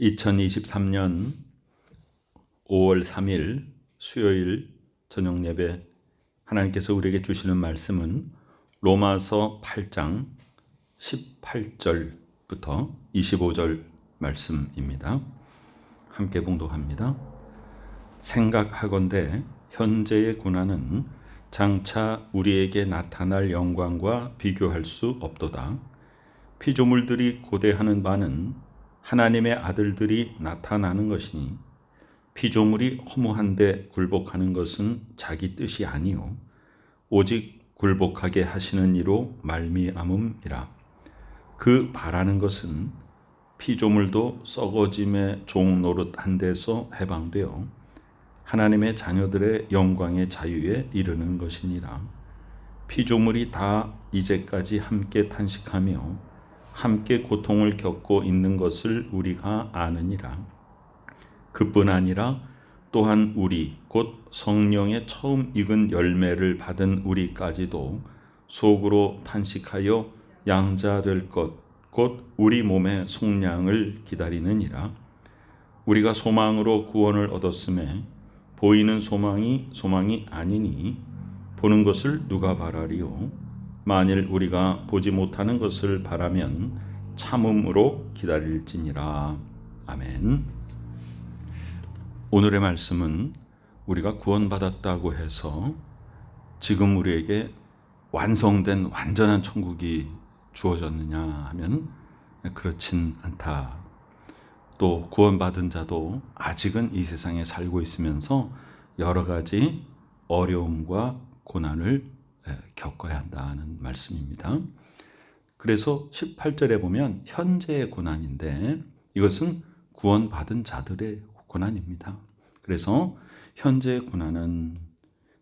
2023년 5월 3일 수요일 저녁 예배 하나님께서 우리에게 주시는 말씀은 로마서 8장 18절부터 25절 말씀입니다. 함께 봉독합니다. 생각하건대 현재의 고난은 장차 우리에게 나타날 영광과 비교할 수 없도다. 피조물들이 고대하는 바는 하나님의 아들들이 나타나는 것이니 피조물이 허무한데 굴복하는 것은 자기 뜻이 아니요. 오직 굴복하게 하시는 이로 말미암음이라. 그 바라는 것은 피조물도 썩어짐의 종 노릇한 데서 해방되어 하나님의 자녀들의 영광의 자유에 이르는 것이니라. 피조물이 다 이제까지 함께 탄식하며 함께 고통을 겪고 있는 것을 우리가 아느니라. 그뿐 아니라 또한 우리 곧 성령의 처음 익은 열매를 받은 우리까지도 속으로 탄식하여 양자될 것 곧 우리 몸의 속량을 기다리느니라. 우리가 소망으로 구원을 얻었음에 보이는 소망이 소망이 아니니 보는 것을 누가 바라리요 만일 우리가 보지 못하는 것을 바라면 참음으로 기다릴지니라. 아멘. 오늘의 말씀은 우리가 구원받았다고 해서 지금 우리에게 완성된 완전한 천국이 주어졌느냐 하면 그렇진 않다. 또 구원받은 자도 아직은 이 세상에 살고 있으면서 여러 가지 어려움과 고난을 예, 겪어야 한다는 말씀입니다. 그래서 18절에 보면 현재의 고난인데 이것은 구원받은 자들의 고난입니다. 그래서 현재의 고난은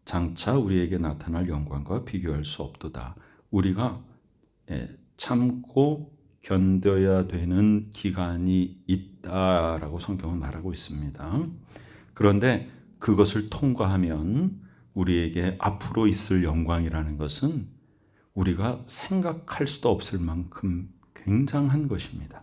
장차 우리에게 나타날 영광과 비교할 수 없도다. 우리가 예, 참고 견뎌야 되는 기간이 있다라고 성경은 말하고 있습니다. 그런데 그것을 통과하면 우리에게 앞으로 있을 영광이라는 것은 우리가 생각할 수도 없을 만큼 굉장한 것입니다.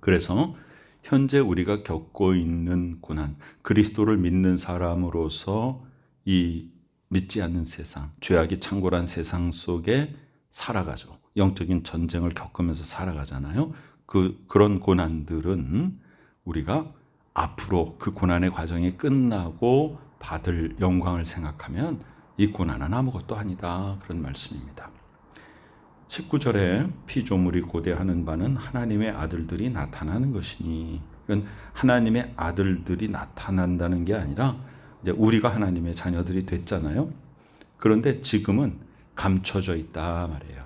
그래서 현재 우리가 겪고 있는 고난, 그리스도를 믿는 사람으로서 이 믿지 않는 세상, 죄악이 창궐한 세상 속에 살아가죠. 영적인 전쟁을 겪으면서 살아가잖아요. 그, 그런 고난들은 우리가 앞으로 그 고난의 과정이 끝나고 받을 영광을 생각하면 이 고난은 아무것도 아니다. 그런 말씀입니다. 19절에 피조물이 고대하는 바는 하나님의 아들들이 나타나는 것이니 이건 하나님의 아들들이 나타난다는 게 아니라 이제 우리가 하나님의 자녀들이 됐잖아요. 그런데 지금은 감춰져 있다 말이에요.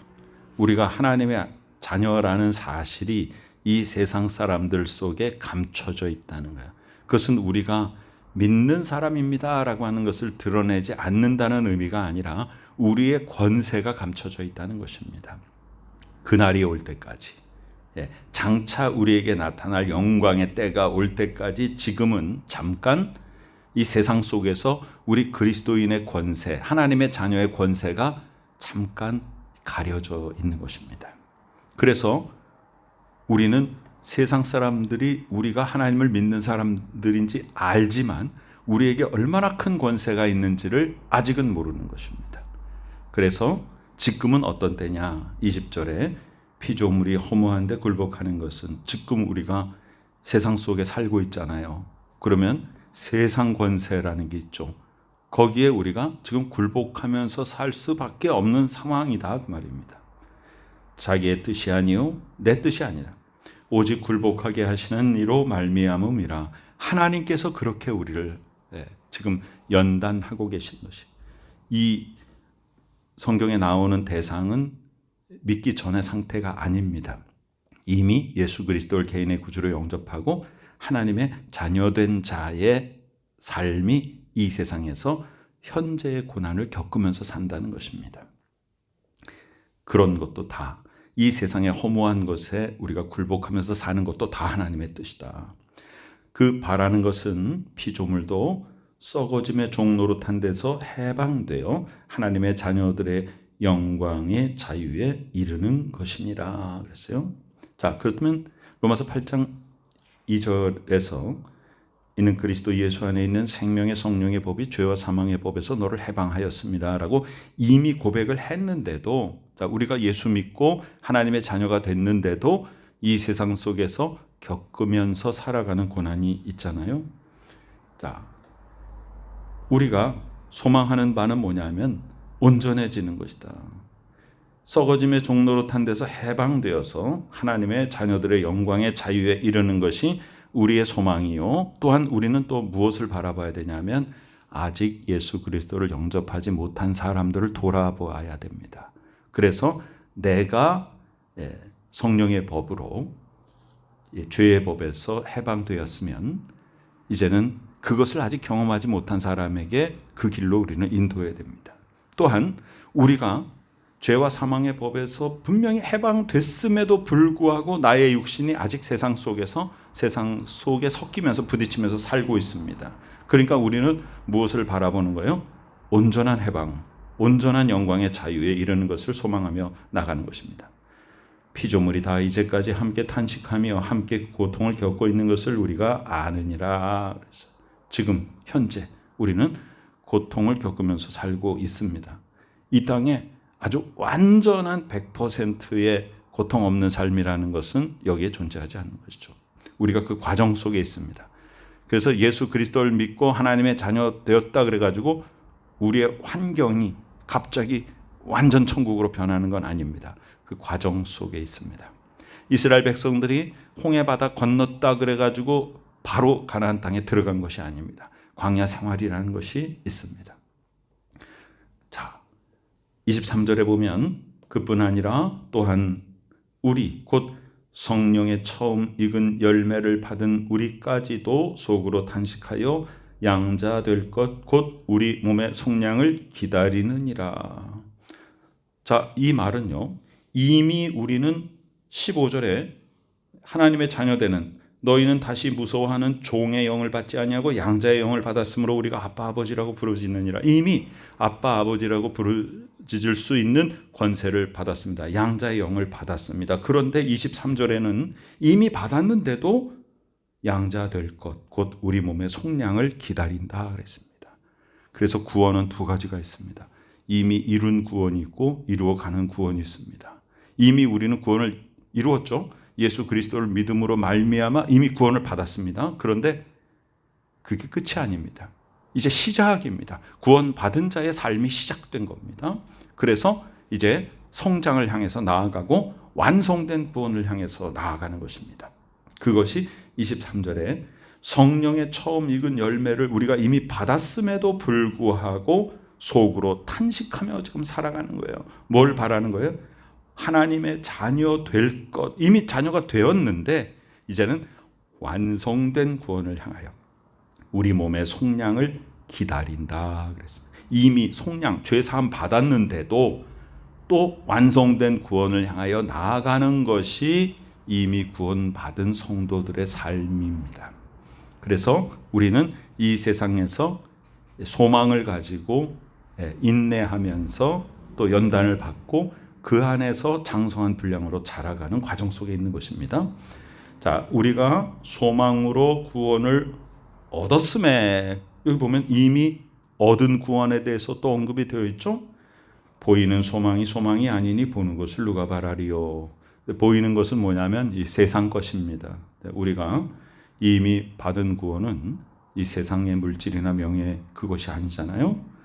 우리가 하나님의 자녀라는 사실이 이 세상 사람들 속에 감춰져 있다는 거예요. 그것은 우리가 믿는 사람입니다라고 하는 것을 드러내지 않는다는 의미가 아니라 우리의 권세가 감춰져 있다는 것입니다. 그날이 올 때까지 예, 장차 우리에게 나타날 영광의 때가 올 때까지 지금은 잠깐 이 세상 속에서 우리 그리스도인의 권세, 하나님의 자녀의 권세가 잠깐 가려져 있는 것입니다. 그래서 우리는 세상 사람들이 우리가 하나님을 믿는 사람들인지 알지만 우리에게 얼마나 큰 권세가 있는지를 아직은 모르는 것입니다. 그래서 지금은 어떤 때냐? 20절에 피조물이 허무한데 굴복하는 것은 지금 우리가 세상 속에 살고 있잖아요. 그러면 세상 권세라는 게 있죠. 거기에 우리가 지금 굴복하면서 살 수밖에 없는 상황이다 그 말입니다. 자기의 뜻이 아니요 내 뜻이 아니라 오직 굴복하게 하시는 이로 말미암음이라 하나님께서 그렇게 우리를 예, 지금 연단하고 계신 것이 이 성경에 나오는 대상은 믿기 전의 상태가 아닙니다. 이미 예수 그리스도를 개인의 구주로 영접하고 하나님의 자녀된 자의 삶이 이 세상에서 현재의 고난을 겪으면서 산다는 것입니다. 그런 것도 다 이 세상의 허무한 것에 우리가 굴복하면서 사는 것도 다 하나님의 뜻이다. 그 바라는 것은 피조물도 썩어짐의 종노릇한 데서 해방되어 하나님의 자녀들의 영광의 자유에 이르는 것이니라 그랬어요. 자, 그렇다면 로마서 8장 2절에서 이는 그리스도 예수 안에 있는 생명의 성령의 법이 죄와 사망의 법에서 너를 해방하였습니다라고 이미 고백을 했는데도 자 우리가 예수 믿고 하나님의 자녀가 됐는데도 이 세상 속에서 겪으면서 살아가는 고난이 있잖아요. 자 우리가 소망하는 바는 뭐냐면 온전해지는 것이다. 썩어짐의 종로로 탄 데서 해방되어서 하나님의 자녀들의 영광의 자유에 이르는 것이 우리의 소망이요. 또한 우리는 또 무엇을 바라봐야 되냐면 아직 예수 그리스도를 영접하지 못한 사람들을 돌아보아야 됩니다. 그래서 내가 예, 성령의 법으로 예, 죄의 법에서 해방되었으면 이제는 그것을 아직 경험하지 못한 사람에게 그 길로 우리는 인도해야 됩니다. 또한 우리가 죄와 사망의 법에서 분명히 해방됐음에도 불구하고 나의 육신이 아직 세상 속에서 세상 속에 섞이면서 부딪히면서 살고 있습니다. 그러니까 우리는 무엇을 바라보는 거예요? 온전한 해방, 온전한 영광의 자유에 이르는 것을 소망하며 나가는 것입니다. 피조물이 다 이제까지 함께 탄식하며 함께 고통을 겪고 있는 것을 우리가 아느니라. 지금 현재 우리는 고통을 겪으면서 살고 있습니다. 이 땅에 아주 완전한 100%의 고통 없는 삶이라는 것은 여기에 존재하지 않는 것이죠. 우리가 그 과정 속에 있습니다. 그래서 예수 그리스도를 믿고 하나님의 자녀 되었다 그래가지고 우리의 환경이 갑자기 완전 천국으로 변하는 건 아닙니다. 그 과정 속에 있습니다. 이스라엘 백성들이 홍해 바다 건넜다 그래가지고 바로 가나안 땅에 들어간 것이 아닙니다. 광야 생활이라는 것이 있습니다. 23절에 보면 그뿐 아니라 또한 우리 곧 성령의 처음 익은 열매를 받은 우리까지도 속으로 탄식하여 양자 될 것 곧 우리 몸의 속량을 기다리느니라. 자, 이 말은요. 이미 우리는 15절에 하나님의 자녀 되는 너희는 다시 무서워하는 종의 영을 받지 아니하고 양자의 영을 받았으므로 우리가 아빠 아버지라고 부르짖느니라. 이미 아빠 아버지라고 부르짖을 수 있는 권세를 받았습니다. 양자의 영을 받았습니다. 그런데 23절에는 이미 받았는데도 양자 될 것, 곧 우리 몸의 속량을 기다린다 그랬습니다. 그래서 구원은 두 가지가 있습니다. 이미 이룬 구원이 있고 이루어 가는 구원이 있습니다. 이미 우리는 구원을 이루었죠. 예수 그리스도를 믿음으로 말미암아 이미 구원을 받았습니다. 그런데 그게 끝이 아닙니다. 이제 시작입니다. 구원 받은 자의 삶이 시작된 겁니다. 그래서 이제 성장을 향해서 나아가고 완성된 구원을 향해서 나아가는 것입니다. 그것이 23절에 성령의 처음 익은 열매를 우리가 이미 받았음에도 불구하고 속으로 탄식하며 지금 살아가는 거예요. 뭘 바라는 거예요? 하나님의 자녀 될 것, 이미 자녀가 되었는데 이제는 완성된 구원을 향하여 우리 몸의 속량을 기다린다 그랬습니다. 이미 속량, 죄 사함 받았는데도 또 완성된 구원을 향하여 나아가는 것이 이미 구원받은 성도들의 삶입니다. 그래서 우리는 이 세상에서 소망을 가지고 인내하면서 또 연단을 받고 그 안에서 장성한 분량으로 자라가는 과정 속에 있는 것입니다. 자, 우리가 소망으로 구원을 얻었음에 여기 보면 이미 얻은 구원에 대해서 또 언급이 되어 있죠. 보이는 소망이 소망이 아니니 보는 것을 누가 바라리요. 보이는 것은 뭐냐면 이 세상 것입니다. 우리가 이미 받은 구원은 이 세상의 물질이나 명예 그것이 아니잖아요.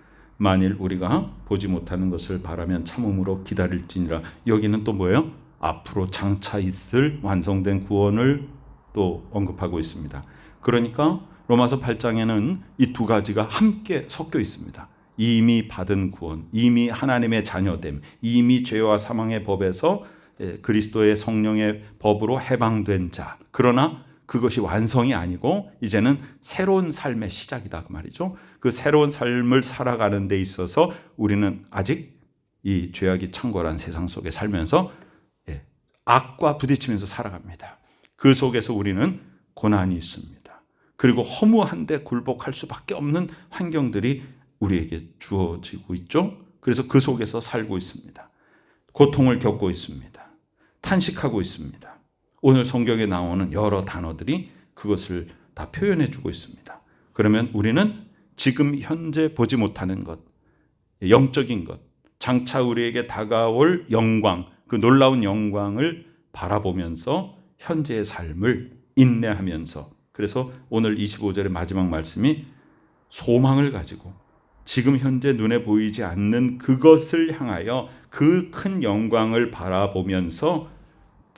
만일 우리가 보지 못하는 것을 바라면 참음으로 기다릴지니라. 여기는 또 뭐예요? 앞으로 장차 있을 완성된 구원을 또 언급하고 있습니다. 그러니까 로마서 8장에는 이 두 가지가 함께 섞여 있습니다. 이미 받은 구원, 이미 하나님의 자녀됨, 이미 죄와 사망의 법에서 예, 그리스도의 성령의 법으로 해방된 자. 그러나 그것이 완성이 아니고 이제는 새로운 삶의 시작이다 그 말이죠. 그 새로운 삶을 살아가는 데 있어서 우리는 아직 이 죄악이 창궐한 세상 속에 살면서 예, 악과 부딪히면서 살아갑니다. 그 속에서 우리는 고난이 있습니다. 그리고 허무한데 굴복할 수밖에 없는 환경들이 우리에게 주어지고 있죠. 그래서 그 속에서 살고 있습니다. 고통을 겪고 있습니다. 탄식하고 있습니다. 오늘 성경에 나오는 여러 단어들이 그것을 다 표현해 주고 있습니다. 그러면 우리는 지금 현재 보지 못하는 것, 영적인 것, 장차 우리에게 다가올 영광, 그 놀라운 영광을 바라보면서 현재의 삶을 인내하면서 그래서 오늘 25절의 마지막 말씀이 소망을 가지고 지금 현재 눈에 보이지 않는 그것을 향하여 그 큰 영광을 바라보면서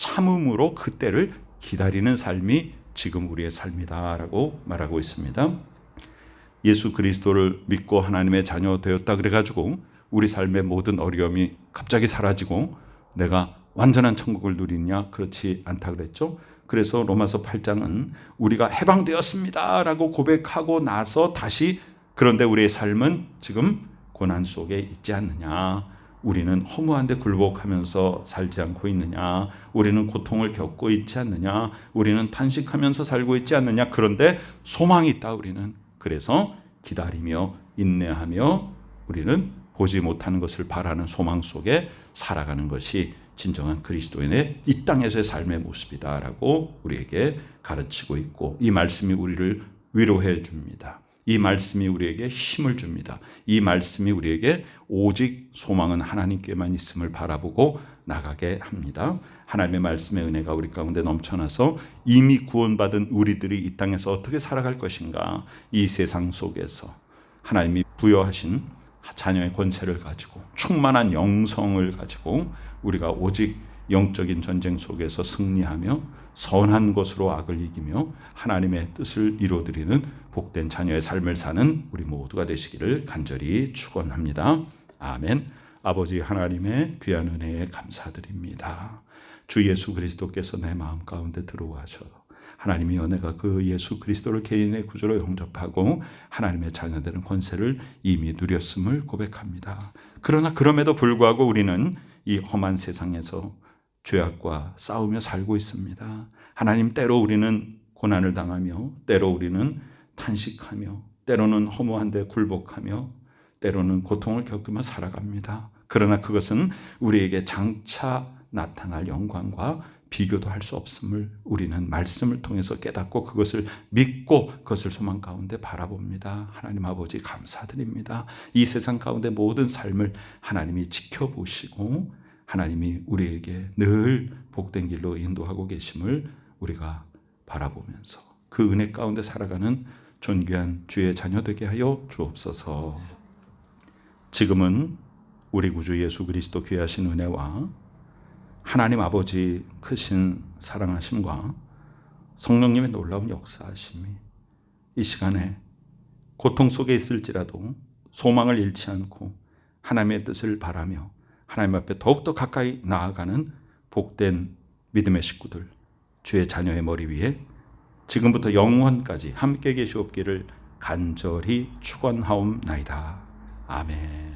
참음으로 그때를 기다리는 삶이 지금 우리의 삶이다라고 말하고 있습니다. 예수 그리스도를 믿고 하나님의 자녀 되었다 그래가지고 우리 삶의 모든 어려움이 갑자기 사라지고 내가 완전한 천국을 누리냐 그렇지 않다 그랬죠. 그래서 로마서 8장은 우리가 해방되었습니다라고 고백하고 나서 다시 그런데 우리의 삶은 지금 고난 속에 있지 않느냐. 우리는 허무한데 굴복하면서 살지 않고 있느냐? 우리는 고통을 겪고 있지 않느냐? 우리는 탄식하면서 살고 있지 않느냐? 그런데 소망이 있다 우리는. 그래서 기다리며 인내하며 우리는 보지 못하는 것을 바라는 소망 속에 살아가는 것이 진정한 그리스도인의 이 땅에서의 삶의 모습이다라고 우리에게 가르치고 있고 이 말씀이 우리를 위로해 줍니다. 이 말씀이 우리에게 힘을 줍니다. 이 말씀이 우리에게 오직 소망은 하나님께만 있음을 바라보고 나가게 합니다. 하나님의 말씀의 은혜가 우리 가운데 넘쳐나서 이미 구원받은 우리들이 이 땅에서 어떻게 살아갈 것인가? 이 세상 속에서 하나님이 부여하신 자녀의 권세를 가지고 충만한 영성을 가지고 우리가 오직 영적인 전쟁 속에서 승리하며 선한 것으로 악을 이기며 하나님의 뜻을 이루어드리는 복된 자녀의 삶을 사는 우리 모두가 되시기를 간절히 축원합니다. 아멘. 아버지 하나님의 귀한 은혜에 감사드립니다. 주 예수 그리스도께서 내 마음 가운데 들어와셔 하나님의 은혜가 그 예수 그리스도를 개인의 구조로 영접하고 하나님의 자녀되는 권세를 이미 누렸음을 고백합니다. 그러나 그럼에도 불구하고 우리는 이 험한 세상에서 죄악과 싸우며 살고 있습니다. 하나님 때로 우리는 고난을 당하며 때로 우리는 탄식하며 때로는 허무한데 굴복하며 때로는 고통을 겪으며 살아갑니다. 그러나 그것은 우리에게 장차 나타날 영광과 비교도 할 수 없음을 우리는 말씀을 통해서 깨닫고 그것을 믿고 그것을 소망 가운데 바라봅니다. 하나님 아버지 감사드립니다. 이 세상 가운데 모든 삶을 하나님이 지켜보시고 하나님이 우리에게 늘 복된 길로 인도하고 계심을 우리가 바라보면서 그 은혜 가운데 살아가는 존귀한 주의 자녀 되게 하여 주옵소서. 지금은 우리 구주 예수 그리스도 귀하신 은혜와 하나님 아버지 크신 사랑하심과 성령님의 놀라운 역사하심이 이 시간에 고통 속에 있을지라도 소망을 잃지 않고 하나님의 뜻을 바라며 하나님 앞에 더욱더 가까이 나아가는 복된 믿음의 식구들, 주의 자녀의 머리 위에 지금부터 영원까지 함께 계시옵기를 간절히 축원하옵나이다. 아멘.